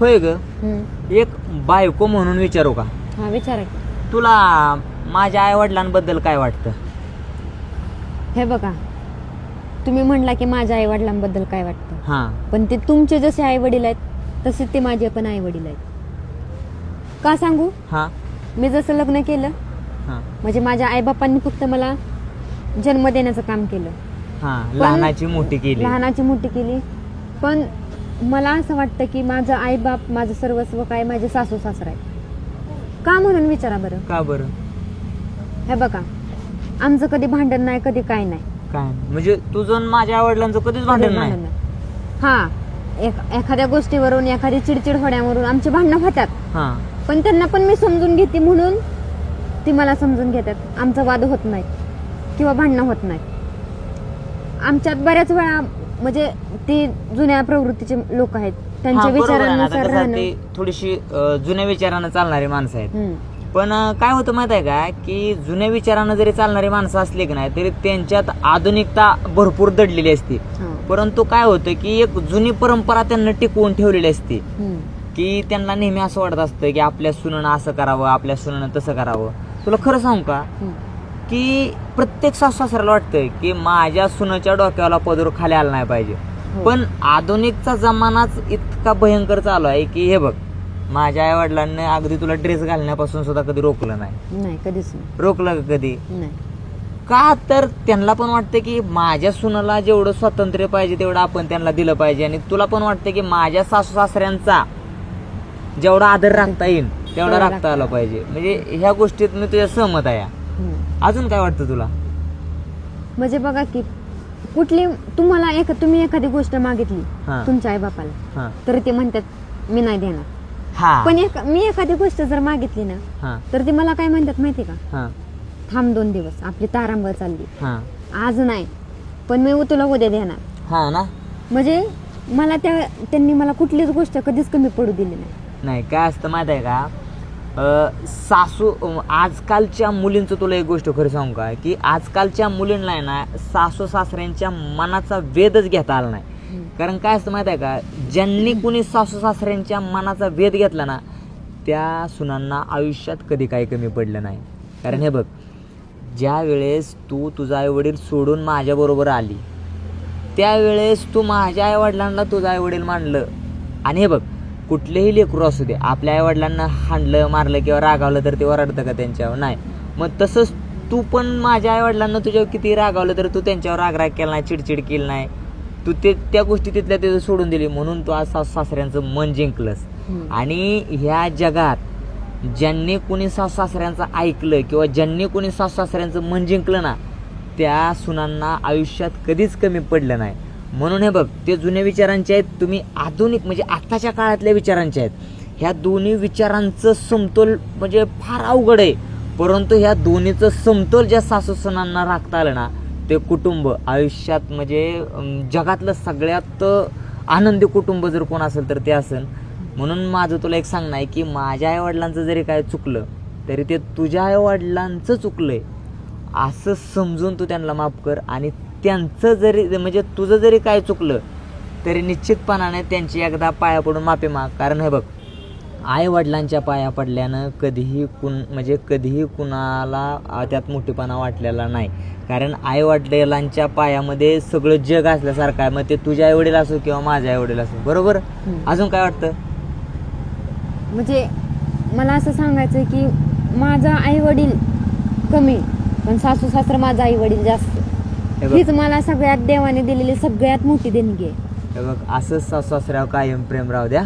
होय ग? हम्म. एक बायको म्हणून विचारू का? हा विचारा की. तुला माझ्या आई वडिलांबद्दल काय वाटतं? हे बघा तुम्ही म्हणला की माझ्या आई वडिलांबद्दल काय वाटतं? हा. पण ते तुमचे जसे आई वडील आहेत तसे ते माझे पण आई वडील आहेत. का सांगू? हा. मी जसं लग्न केलं हा. म्हणजे माझ्या आईबापांनी फक्त मला जन्म देण्याचं काम केलं. हा लहानाची मोठी केली. लहानाची मोठी केली पण मला असं वाटतं की माझं आईबाप माझं सर्वस्व काय माझे सासू सासरा आहे का म्हणून विचारा बरं? का बरं? हे बघा आमचं कधी भांडण नाही कधी काय नाही. काय. म्हणजे तुझं आणि माझ्या वडिलांचं कधीच भांडण कधीच नाही? भांडण हा एक- एखाद्या गोष्टीवरून एखादी चिडचिड होण्यावरून आमची भांडणं होतात. हा. पण त्यांना पण मी समजून घेते म्हणून ती मला समजून घेतात. आमचा वाद होत नाही किंवा भांडणं होत नाही. आमच्यात बऱ्याच वेळा म्हणजे ती जुन्या प्रवृत्तीचे लोक आहेत हा, त्यांच्या बरोबर आहे ना. आता विचारानुसार कसं राहणं ते थोडीशी अं, जुन्या विचारानं चालणारी माणसं आहेत हम्म. पण अं, काय होतं माहीत आहे का की जुन्या विचारानं जरी चालणारी माणसं असली की नाही तरी त्यांच्यात आधुनिकता भरपूर दडलेली असते हा. परंतु काय होतं की एक जुनी परंपरा त्यांना टिकवून ठेवलेली असते हम्म. की त्यांना नेहमी असं वाटत असतं की आपल्या सुनानं असं करावं आपल्या सुनानं तसं करावं तुला खरं सांगू का हम्म. की प्रत्येक सासू सासऱ्याला वाटतं की माझ्या सुनाच्या डोक्याला पदर खाली आला नाही पाहिजे. हो. पण आधुनिकचा जमानाच इतका भयंकर चालू आहे की हे बघ माझ्या आई वडिलांनी अगदी तुला ड्रेस घालण्यापासून सुद्धा कधी रोखलं नाही. कधीच नाही. रोखलं का कधी? का तर त्यांना पण वाटतं की माझ्या सुनाला जेवढं स्वातंत्र्य पाहिजे तेवढं आपण त्यांना दिलं पाहिजे आणि तुला पण वाटतं की माझ्या सासू सासऱ्यांचा जेवढा आदर राखता येईल तेवढा राखता आला पाहिजे. म्हणजे ह्या गोष्टीत मी तुझ्या सहमत आहे. अजून काय वाटतं तुला? म्हणजे बघा की कुठली तुम्हाला एक तुम्ही एखादी गोष्ट मागितली हा. तुमच्या आई बापाला हा. तर ते म्हणतात मी नाही देणार. हा. पण एक मी एखादी गोष्ट जर मागितली ना हा. तर ते मला काय म्हणतात माहिती का? हा. थांब दोन दिवस आपली तारांबळ चालली. हा. आज नाही पण मी तुला उद्या देणार. हा ना? म्हणजे मला त्या त्यांनी मला कुठलीच गोष्ट कधीच कमी पडू दिली नाही. नाही काय असतं माहीत आहे का? सासू आजकालच्या मुलींचं तुला एक गोष्ट खरं सांगू का? की आजकालच्या मुलींना आहे ना सासू सासऱ्यांच्या मनाचा वेधच घेता आला नाही. कारण काय असतं माहीत आहे का? ज्यांनी कुणी सासू सासऱ्यांच्या मनाचा वेध घेतला ना त्या सुनांना आयुष्यात कधी काही कमी पडलं नाही. कारण हे बघ ज्या वेळेस तू तुझा आईवडील सोडून माझ्याबरोबर आली त्यावेळेस तू माझ्या आईवडिलांना तुझं आईवडील मानलं. आणि हे बघ कुठलेही लेकरू असू दे आपल्या आईवडिलांना हाणलं मारलं किंवा रागावलं तर ते ओरडतं का त्यांच्यावर? नाही. मग तसंच तू पण माझ्या आईवडिलांना तुझ्यावर किती रागावलं तर तू त्यांच्यावर रागराग केला नाही चिडचिड केली नाही. तू ते त्या गोष्टी तिथल्या तिथं सोडून दिली म्हणून तू आज सासू सासऱ्यांचं मन जिंकलंस. आणि ह्या जगात ज्यांनी कुणी सासू सासऱ्यांचं ऐकलं किंवा ज्यांनी कुणी सासू सासऱ्यांचं मन जिंकलं ना त्या सुनांना आयुष्यात कधीच कमी पडलं नाही. म्हणून हे बघ ते जुन्या विचारांचे आहेत तुम्ही आधुनिक म्हणजे आत्ताच्या काळातल्या विचारांचे आहेत. ह्या दोन्ही विचारांचं समतोल म्हणजे फार अवघड आहे. परंतु ह्या दोन्हीचं समतोल ज्या सासू सणांना राखता आलं ना ते कुटुंब आयुष्यात म्हणजे जगातलं सगळ्यात आनंदी कुटुंब जर कोण असेल तर ते असेल. म्हणून माझं तुला एक सांगणं आहे की माझ्या आईवडिलांचं जरी काय चुकलं तरी ते तुझ्या आईवडिलांचं चुकलं आहे असं समजून तू त्यांना माफ कर आणि त्यांचं जरी म्हणजे तुझं जरी काय चुकलं तरी निश्चितपणाने त्यांची एकदा पाया पडून माफी माग. कारण हे बघ आई वडिलांच्या पाया पडल्यानं कधीही कुण म्हणजे कधीही कुणाला त्यात मोठेपणा वाटलेला नाही. कारण आई वडिलांच्या पायामध्ये सगळं जग असल्यासारखं आहे. मग ते तुझ्या आई वडील असो किंवा माझ्या आई वडील असो. बरोबर. अजून काय वाटतं? म्हणजे मला असं सांगायचं की माझा आई वडील कमी पण सासू सासरा माझा आई वडील जास्त. हे बघ. हीच मला सगळ्यात देवाने दिलेली सगळ्यात मोठी देणगी आहे. हे बघ असंच सासू सासऱ्यावर कायम प्रेम राहू द्या.